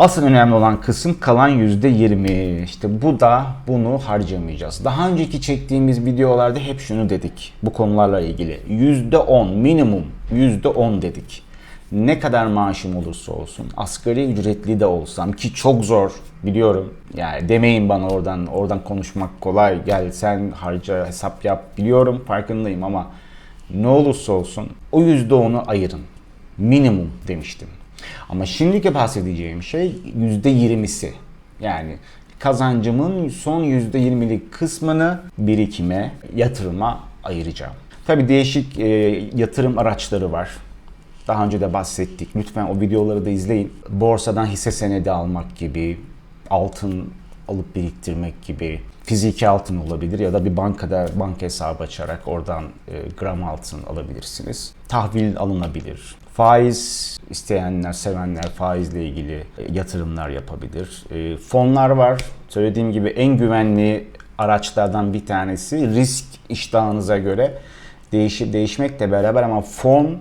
Asıl önemli olan kısım kalan %20. İşte bu da bunu harcamayacağız. Daha önceki çektiğimiz videolarda hep şunu dedik bu konularla ilgili. %10 minimum %10 dedik. Ne kadar maaşım olursa olsun, asgari ücretli de olsam ki çok zor biliyorum. Yani demeyin bana oradan oradan konuşmak kolay. Gel sen harca hesap yap biliyorum farkındayım ama ne olursa olsun o %10'u ayırın. Minimum demiştim. Ama şimdiki bahsedeceğim şey %20'si. Yani kazancımın son %20'lik kısmını birikime, yatırıma ayıracağım. Tabii değişik e, yatırım araçları var. Daha önce de bahsettik. Lütfen o videoları da izleyin. Borsadan hisse senedi almak gibi, altın alıp biriktirmek gibi, fiziki altın olabilir ya da bir bankada banka hesabı açarak oradan e, gram altın alabilirsiniz. Tahvil alınabilir. Faiz isteyenler, sevenler faizle ilgili e, yatırımlar yapabilir. E, fonlar var. Söylediğim gibi en güvenli araçlardan bir tanesi risk iştahınıza göre değişi, değişmekle beraber ama fon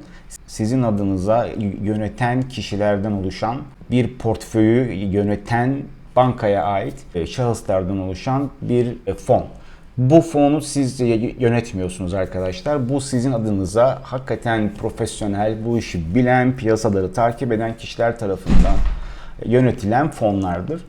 sizin adınıza yöneten kişilerden oluşan bir portföyü yöneten bankaya ait e, şahıslardan oluşan bir fon. Bu fonu siz yönetmiyorsunuz arkadaşlar. Bu sizin adınıza hakikaten profesyonel, bu işi bilen, piyasaları takip eden kişiler tarafından yönetilen fonlardır.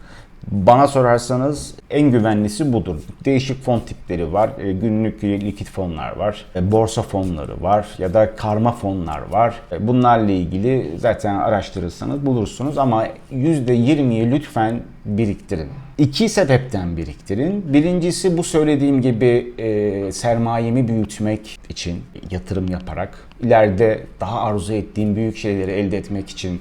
Bana sorarsanız en güvenlisi budur. Değişik fon tipleri var. E, Günlük likit fonlar var. e, Borsa fonları var ya da karma fonlar var. E, Bunlarla ilgili zaten araştırırsanız bulursunuz ama %20'yi lütfen biriktirin. İki sebepten biriktirin. Birincisi bu söylediğim gibi e, sermayemi büyütmek için yatırım yaparak ileride daha arzu ettiğim büyük şeyleri elde etmek için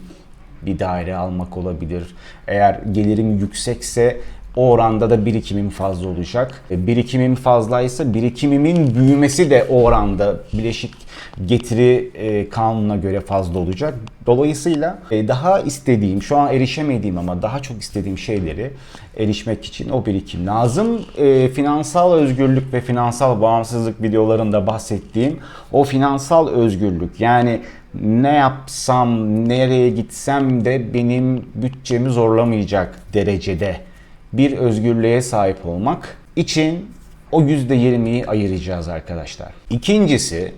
bir daire almak olabilir. Eğer gelirim yüksekse o oranda da birikimim fazla olacak. E, Birikimim fazlaysa birikimimin büyümesi de o oranda bileşik getiri e, kanununa göre fazla olacak. Dolayısıyla e, daha istediğim, şu an erişemediğim ama daha çok istediğim şeyleri erişmek için o birikim lazım. Finansal özgürlük ve finansal bağımsızlık videolarında bahsettiğim o finansal özgürlük yani ne yapsam, nereye gitsem de benim bütçemi zorlamayacak derecede bir özgürlüğe sahip olmak için o %20'yi ayıracağız arkadaşlar. İkincisi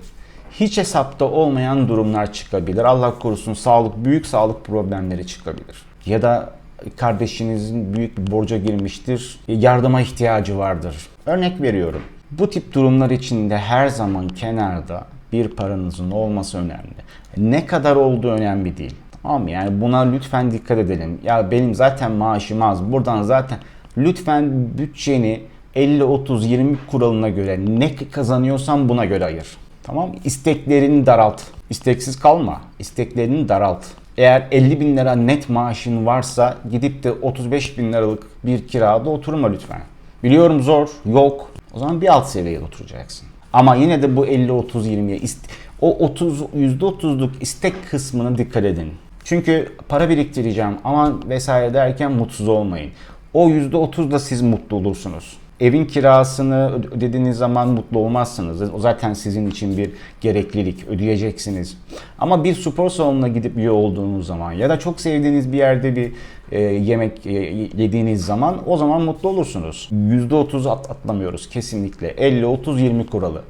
hiç hesapta olmayan durumlar çıkabilir. Allah korusun sağlık, büyük sağlık problemleri çıkabilir. Ya da kardeşinizin büyük bir borca girmiştir, yardıma ihtiyacı vardır. Örnek veriyorum. Bu tip durumlar içinde her zaman kenarda bir paranızın olması önemli. Ne kadar olduğu önemli değil. Tamam? Yani buna lütfen dikkat edelim. Ya benim zaten maaşım az. Buradan zaten lütfen bütçeni 50-30-20 kuralına göre ne kazanıyorsan buna göre ayır. Tamam mı? İsteklerini daralt. İsteksiz kalma. İsteklerini daralt. Eğer 50 bin lira net maaşın varsa gidip de 35 bin liralık bir kirada oturma lütfen. Biliyorum zor, yok. O zaman bir alt seviyeye oturacaksın. Ama yine de bu 50-30-20'ye ist- o 30 %30'luk istek kısmına dikkat edin. Çünkü para biriktireceğim aman vesaire derken mutsuz olmayın. O %30 da siz mutlu olursunuz. Evin kirasını ödediğiniz zaman mutlu olmazsınız. O zaten sizin için bir gereklilik. Ödeyeceksiniz. Ama bir spor salonuna gidip üye olduğunuz zaman ya da çok sevdiğiniz bir yerde bir e, yemek e, yediğiniz zaman o zaman mutlu olursunuz. %30 at, atlamıyoruz kesinlikle. 50-30-20 kuralı.